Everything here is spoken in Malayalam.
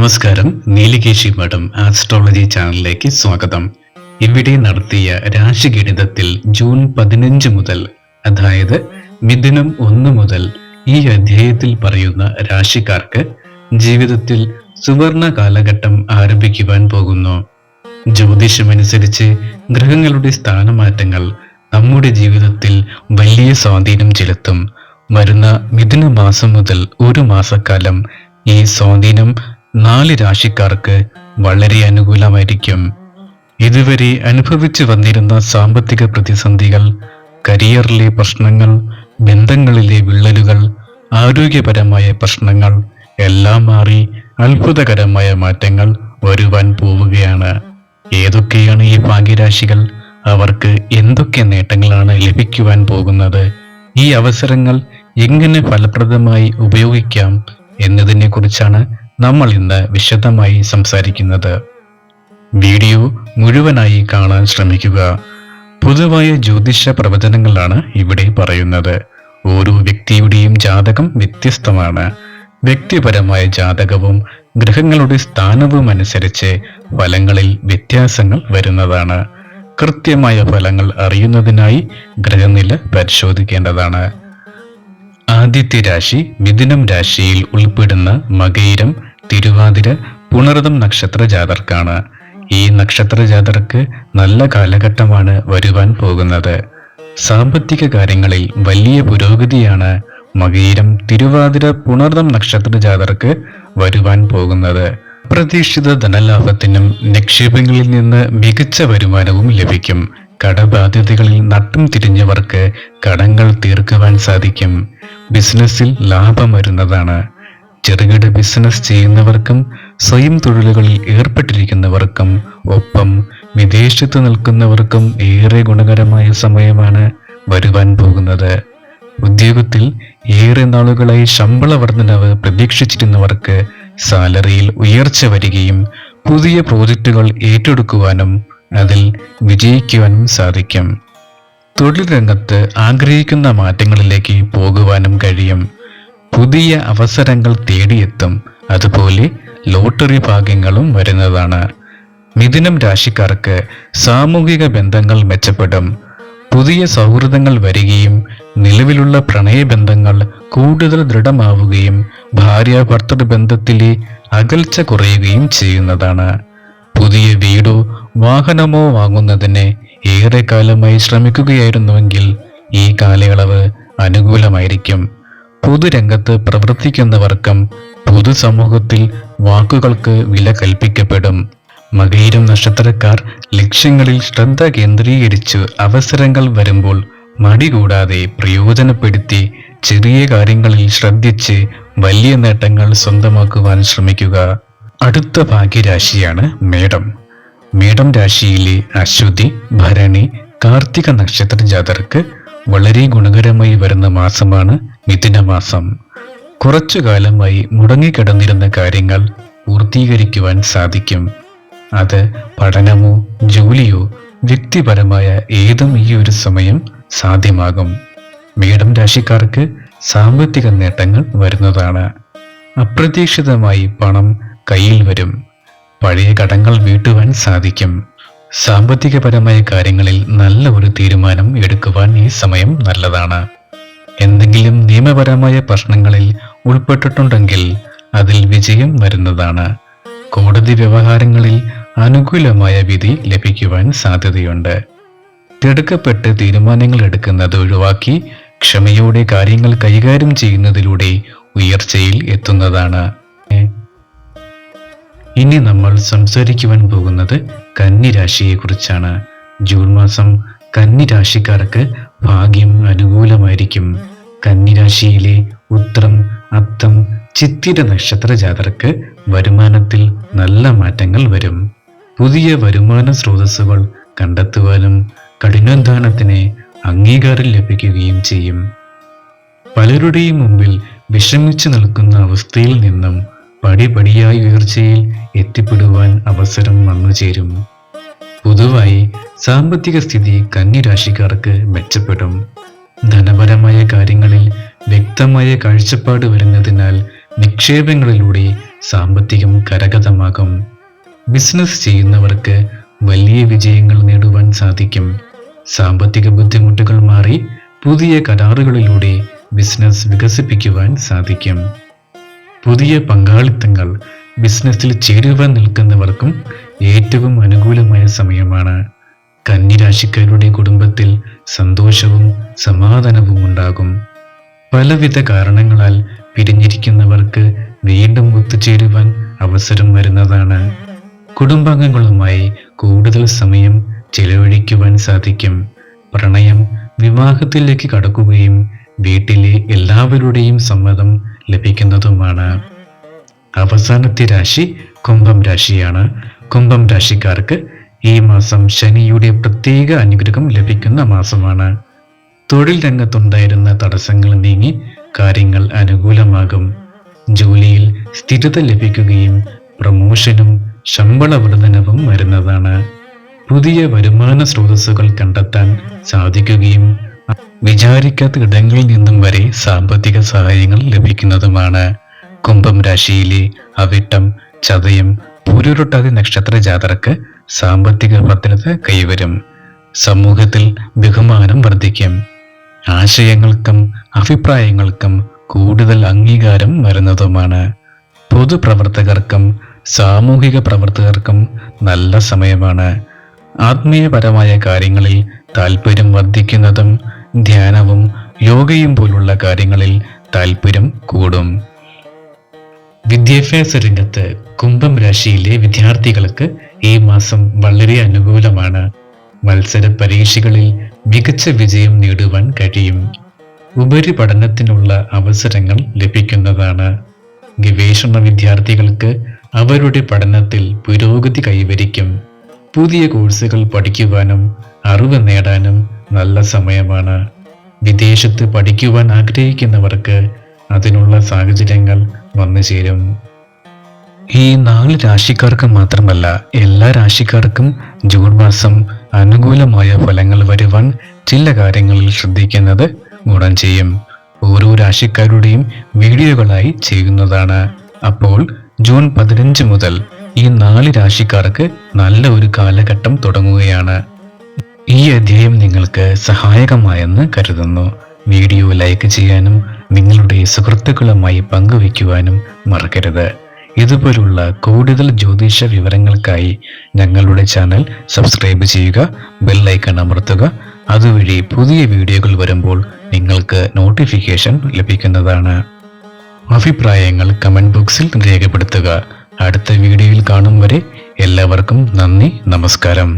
നമസ്കാരം. നീലികേശി മഠം ആസ്ട്രോളജി ചാനലിലേക്ക് സ്വാഗതം. ഇവിടെ നടത്തിയ രാശിഗണിതത്തിൽ ജൂൺ പതിനഞ്ച് മുതൽ അതായത് മിഥുനം ഒന്ന് മുതൽ ഈ അധ്യായത്തിൽ പറയുന്ന രാശിക്കാർക്ക് ജീവിതത്തിൽ സുവർണ കാലഘട്ടം ആരംഭിക്കുവാൻ പോകുന്നു. ജ്യോതിഷമനുസരിച്ച് ഗ്രഹങ്ങളുടെ സ്ഥാനമാറ്റങ്ങൾ നമ്മുടെ ജീവിതത്തിൽ വലിയ സ്വാധീനം ചെലുത്തും. വരുന്ന മിഥുന മാസം മുതൽ ഒരു മാസക്കാലം ഈ സ്വാധീനം നാല് രാശിക്കാർക്ക് വളരെ അനുകൂലമായിരിക്കും. ഇതുവരെ അനുഭവിച്ചു വന്നിരുന്ന സാമ്പത്തിക പ്രതിസന്ധികൾ കരിയറിലെ പ്രശ്നങ്ങൾ ബന്ധങ്ങളിലെ വിള്ളലുകൾ ആരോഗ്യപരമായ പ്രശ്നങ്ങൾ എല്ലാം മാറി അത്ഭുതകരമായ മാറ്റങ്ങൾ വരുവാൻ പോവുകയാണ്. ഏതൊക്കെയാണ് ഈ ഭാഗ്യരാശികൾ? അവർക്ക് എന്തൊക്കെ നേട്ടങ്ങളാണ് ലഭിക്കുവാൻ പോകുന്നത്? ഈ അവസരങ്ങൾ എങ്ങനെ ഫലപ്രദമായി ഉപയോഗിക്കാം എന്നതിനെ കുറിച്ചാണ് നമ്മൾ ഇന്ന് വിശദമായി സംസാരിക്കുന്നത് വീഡിയോ മുഴുവനായി കാണാൻ ശ്രമിക്കുക. പൊതുവായ ജ്യോതിഷ പ്രവചനങ്ങളാണ് ഇവിടെ പറയുന്നത്. ഓരോ വ്യക്തിയുടെയും ജാതകം വ്യത്യസ്തമാണ്. വ്യക്തിപരമായ ജാതകവും ഗ്രഹങ്ങളുടെ സ്ഥാനവും അനുസരിച്ച് ഫലങ്ങളിൽ വ്യത്യാസങ്ങൾ വരുന്നതാണ്. കൃത്യമായ ഫലങ്ങൾ അറിയുന്നതിനായി ഗ്രഹനില പരിശോധിക്കേണ്ടതാണ്. ആദിത്യ രാശി മിഥുനം രാശിയിൽ ഉൾപ്പെടുന്ന മകയിരം തിരുവാതിര പുണർതം നക്ഷത്ര ജാതർക്കാണ്. ഈ നക്ഷത്ര ജാതർക്ക് നല്ല കാലഘട്ടമാണ് വരുവാൻ പോകുന്നത്. സാമ്പത്തിക കാര്യങ്ങളിൽ വലിയ പുരോഗതിയാണ് മകീരം തിരുവാതിര പുണർതം നക്ഷത്ര ജാതർക്ക് വരുവാൻ പോകുന്നത്. പ്രതീക്ഷിത ധനലാഭത്തിനും നിക്ഷേപങ്ങളിൽ നിന്ന് മികച്ച വരുമാനവും ലഭിക്കും. കടബാധ്യതകളിൽ നട്ടം തിരിഞ്ഞവർക്ക് കടങ്ങൾ തീർക്കുവാൻ സാധിക്കും. ബിസിനസ്സിൽ ലാഭം വരുന്നതാണ്. ചെറുകിട ബിസിനസ് ചെയ്യുന്നവർക്കും സ്വയം തൊഴിലുകളിൽ ഏർപ്പെട്ടിരിക്കുന്നവർക്കും ഒപ്പം വിദേശത്ത് നിൽക്കുന്നവർക്കും ഏറെ ഗുണകരമായ സമയമാണ് വരുവാൻ പോകുന്നത്. ഉദ്യോഗത്തിൽ ഏറെ നാളുകളായി ശമ്പള വർധനവ് പ്രതീക്ഷിച്ചിരുന്നവർക്ക് സാലറിയിൽ ഉയർച്ച വരികയും പുതിയ പ്രോജക്റ്റുകൾ ഏറ്റെടുക്കുവാനും അതിൽ വിജയിക്കുവാനും സാധിക്കും. തൊഴിൽ രംഗത്ത് ആഗ്രഹിക്കുന്ന മാറ്റങ്ങളിലേക്ക് പോകുവാനും കഴിയും. പുതിയ അവസരങ്ങൾ തേടിയെത്തും. അതുപോലെ ലോട്ടറി ഭാഗ്യങ്ങളും വരുന്നതാണ്. മിഥുനം രാശിക്കാർക്ക് സാമൂഹിക ബന്ധങ്ങൾ മെച്ചപ്പെടും. പുതിയ സൗഹൃദങ്ങൾ വരികയും നിലവിലുള്ള പ്രണയബന്ധങ്ങൾ കൂടുതൽ ദൃഢമാവുകയും ഭാര്യ ഭർത്തൃ ബന്ധത്തിലെ അകൽച്ച കുറയുകയും ചെയ്യുന്നതാണ്. പുതിയ വീടോ വാഹനമോ വാങ്ങുന്നതിന് ഏറെ കാലമായി ശ്രമിക്കുകയായിരുന്നുവെങ്കിൽ ഈ കാലയളവ് അനുകൂലമായിരിക്കും. പൊതുരംഗത്ത് പ്രവർത്തിക്കുന്നവർക്കും പൊതുസമൂഹത്തിൽ വാക്കുകൾക്ക് വില കൽപ്പിക്കപ്പെടും. മകയിരം നക്ഷത്രക്കാർ ലക്ഷ്യങ്ങളിൽ ശ്രദ്ധ കേന്ദ്രീകരിച്ച് അവസരങ്ങൾ വരുമ്പോൾ മടി കൂടാതെ പ്രയോജനപ്പെടുത്തി ചെറിയ കാര്യങ്ങളിൽ ശ്രദ്ധിച്ച് വലിയ നേട്ടങ്ങൾ സ്വന്തമാക്കുവാൻ ശ്രമിക്കുക. അടുത്ത ഭാഗ്യരാശിയാണ് മേടം. മേടം രാശിയിലെ അശ്വതി ഭരണി കാർത്തിക നക്ഷത്ര ജാതർക്ക് വളരെ ഗുണകരമായി വരുന്ന മാസമാണ് മിഥുനമാസം കുറച്ചു കാലമായി മുടങ്ങിക്കിടന്നിരുന്ന കാര്യങ്ങൾ പൂർത്തീകരിക്കുവാൻ സാധിക്കും. അത് പഠനമോ ജോലിയോ വ്യക്തിപരമായ ഏതും ഈ ഒരു സമയം സാധ്യമാകും. മേടം രാശിക്കാർക്ക് സാമ്പത്തിക നേട്ടങ്ങൾ വരുന്നതാണ്. അപ്രതീക്ഷിതമായി പണം കയ്യിൽ വരും. പഴയ കടങ്ങൾ വീട്ടുവാൻ സാധിക്കും. സാമ്പത്തികപരമായ കാര്യങ്ങളിൽ നല്ല ഒരു തീരുമാനം എടുക്കുവാൻ ഈ സമയം നല്ലതാണ്. എന്തെങ്കിലും നിയമപരമായ പ്രശ്നങ്ങളിൽ ഉൾപ്പെട്ടിട്ടുണ്ടെങ്കിൽ അതിൽ വിജയം വരുന്നതാണ്. കോടതി വ്യവഹാരങ്ങളിൽ അനുകൂലമായ വിധി ലഭിക്കുവാൻ സാധ്യതയുണ്ട്. തിടുക്കപ്പെട്ട് തീരുമാനങ്ങൾ എടുക്കുന്നത് ഒഴിവാക്കി ക്ഷമയോടെ കാര്യങ്ങൾ കൈകാര്യം ചെയ്യുന്നതിലൂടെ ഉയർച്ചയിൽ എത്തുന്നതാണ്. ഇനി നമ്മൾ സംസാരിക്കുവാൻ പോകുന്നത് കന്നിരാശിയെക്കുറിച്ചാണ്. ജൂൺ മാസം കന്നിരാശിക്കാർക്ക് ഭാഗ്യം അനുകൂലമായിരിക്കും. കന്നിരാശിയിലെ ഉത്രം അത്തം ചിത്തിര നക്ഷത്ര ജാതർക്ക് വരുമാനത്തിൽ നല്ല മാറ്റങ്ങൾ വരും. പുതിയ വരുമാന സ്രോതസ്സുകൾ കണ്ടെത്തുവാനും കഠിനാധ്വാനത്തിന് അംഗീകാരം ലഭിക്കുകയും ചെയ്യും. പലരുടെയും മുമ്പിൽ വിഷമിച്ചു നിൽക്കുന്ന അവസ്ഥയിൽ നിന്നും പടിപടിയായി ഉയർച്ചയിൽ എത്തിപ്പെടുവാൻ അവസരം വന്നു ചേരും. പൊതുവായി സാമ്പത്തിക സ്ഥിതി കന്നിരാശിക്കാർക്ക് മെച്ചപ്പെടും. ധനപരമായ കാര്യങ്ങളിൽ വ്യക്തമായ കാഴ്ചപ്പാട് വരുന്നതിനാൽ നിക്ഷേപങ്ങളിലൂടെ സാമ്പത്തികം കരഗതമാകും. ബിസിനസ് ചെയ്യുന്നവർക്ക് വലിയ വിജയങ്ങൾ നേടുവാൻ സാധിക്കും. സാമ്പത്തിക ബുദ്ധിമുട്ടുകൾ മാറി പുതിയ കരാറുകളിലൂടെ ബിസിനസ് വികസിപ്പിക്കുവാൻ സാധിക്കും. പുതിയ പങ്കാളിത്തങ്ങൾ ബിസിനസ്സിൽ ചേരുവാൻ നിൽക്കുന്നവർക്കും ഏറ്റവും അനുകൂലമായ സമയമാണ്. കന്നിരാശിക്കാരുടെ കുടുംബത്തിൽ സന്തോഷവും സമാധാനവും ഉണ്ടാകും. പലവിധ കാരണങ്ങളാൽ പിരിഞ്ഞിരിക്കുന്നവർക്ക് വീണ്ടും ഒത്തുചേരുവാൻ അവസരം വരുന്നതാണ്. കുടുംബാംഗങ്ങളുമായി കൂടുതൽ സമയം ചെലവഴിക്കുവാൻ സാധിക്കും. പ്രണയം വിവാഹത്തിലേക്ക് കടക്കുകയും വീട്ടിലെ എല്ലാവരുടെയും സമ്മതം ലഭിക്കുന്നതുമാണ്. അവസാനത്തെ രാശി കുംഭം രാശിയാണ്. കുംഭം രാശിക്കാർക്ക് ഈ മാസം ശനിയുടെ പ്രത്യേക അനുഗ്രഹം ലഭിക്കുന്ന മാസമാണ്. തൊഴിൽ രംഗത്തുണ്ടായിരുന്ന തടസ്സങ്ങൾ നീങ്ങി കാര്യങ്ങൾ അനുകൂലമാകും. ജോലിയിൽ സ്ഥിരത ലഭിക്കുകയും പ്രമോഷനും ശമ്പള വർധനവും വരുന്നതാണ്. പുതിയ വരുമാന സ്രോതസ്സുകൾ കണ്ടെത്താൻ സാധിക്കുകയും വിചാരിക്കാത്ത ഇടങ്ങളിൽ നിന്നും വരെ സാമ്പത്തിക സഹായങ്ങൾ ലഭിക്കുന്നതുമാണ്. കുംഭം രാശിയിലെ അവിട്ടം ചതയം പുരുരുട്ടാതി നക്ഷത്ര ജാതർക്ക് സാമ്പത്തിക ഭദ്രത കൈവരും. സമൂഹത്തിൽ ബഹുമാനം വർദ്ധിക്കും. ആശയങ്ങൾക്കും അഭിപ്രായങ്ങൾക്കും കൂടുതൽ അംഗീകാരം വരുന്നതുമാണ്. പൊതുപ്രവർത്തകർക്കും സാമൂഹിക പ്രവർത്തകർക്കും നല്ല സമയമാണ്. ആത്മീയപരമായ കാര്യങ്ങളിൽ താല്പര്യം വർദ്ധിക്കുന്നതും ധ്യാനവും യോഗയും പോലുള്ള കാര്യങ്ങളിൽ താല്പര്യം കൂടും. വിദ്യാഭ്യാസ രംഗത്ത് കുംഭം രാശിയിലെ വിദ്യാർത്ഥികൾക്ക് ഈ മാസം വളരെ അനുകൂലമാണ്. മത്സര പരീക്ഷകളിൽ മികച്ച വിജയം നേടുവാൻ കഴിയും. ഉപരിപഠനത്തിനുള്ള അവസരങ്ങൾ ലഭിക്കുന്നതാണ്. ഗവേഷണ വിദ്യാർത്ഥികൾക്ക് അവരുടെ പഠനത്തിൽ പുരോഗതി കൈവരിക്കും. പുതിയ കോഴ്സുകൾ പഠിക്കുവാനും അറിവ് നേടാനും നല്ല സമയമാണ്. വിദേശത്ത് പഠിക്കുവാൻ ആഗ്രഹിക്കുന്നവർക്ക് അതിനുള്ള സാഹചര്യങ്ങൾ വന്നു ചേരും ഈ നാല് രാശിക്കാർക്ക് മാത്രമല്ല എല്ലാ രാശിക്കാർക്കും ജൂൺ മാസം അനുകൂലമായ ഫലങ്ങൾ വരുവാൻ ചില കാര്യങ്ങളിൽ ശ്രദ്ധിക്കുന്നത് ഗുണം ചെയ്യും. ഓരോ രാശിക്കാരുടെയും വീഡിയോകളായി ചെയ്യുന്നതാണ്. അപ്പോൾ ജൂൺ പതിനഞ്ച് മുതൽ ഈ നാല് രാശിക്കാർക്ക് നല്ല ഒരു കാലഘട്ടം തുടങ്ങുകയാണ്. ഈ അധ്യായം നിങ്ങൾക്ക് സഹായകമായെന്ന് കരുതുന്നു. വീഡിയോ ലൈക്ക് ചെയ്യാനും നിങ്ങളുടെ സുഹൃത്തുക്കളുമായി പങ്കുവയ്ക്കുവാനും മറക്കരുത്. ഇതുപോലുള്ള കൂടുതൽ ജ്യോതിഷ വിവരങ്ങൾക്കായി ഞങ്ങളുടെ ചാനൽ സബ്സ്ക്രൈബ് ചെയ്യുക ബെല്ലൈക്കൺ അമർത്തുക. അതുവഴി പുതിയ വീഡിയോകൾ വരുമ്പോൾ നിങ്ങൾക്ക് നോട്ടിഫിക്കേഷൻ ലഭിക്കുന്നതാണ്. അഭിപ്രായങ്ങൾ കമന്റ് ബോക്സിൽ രേഖപ്പെടുത്തുക. അടുത്ത വീഡിയോയിൽ കാണും വരെ എല്ലാവർക്കും നന്ദി നമസ്കാരം.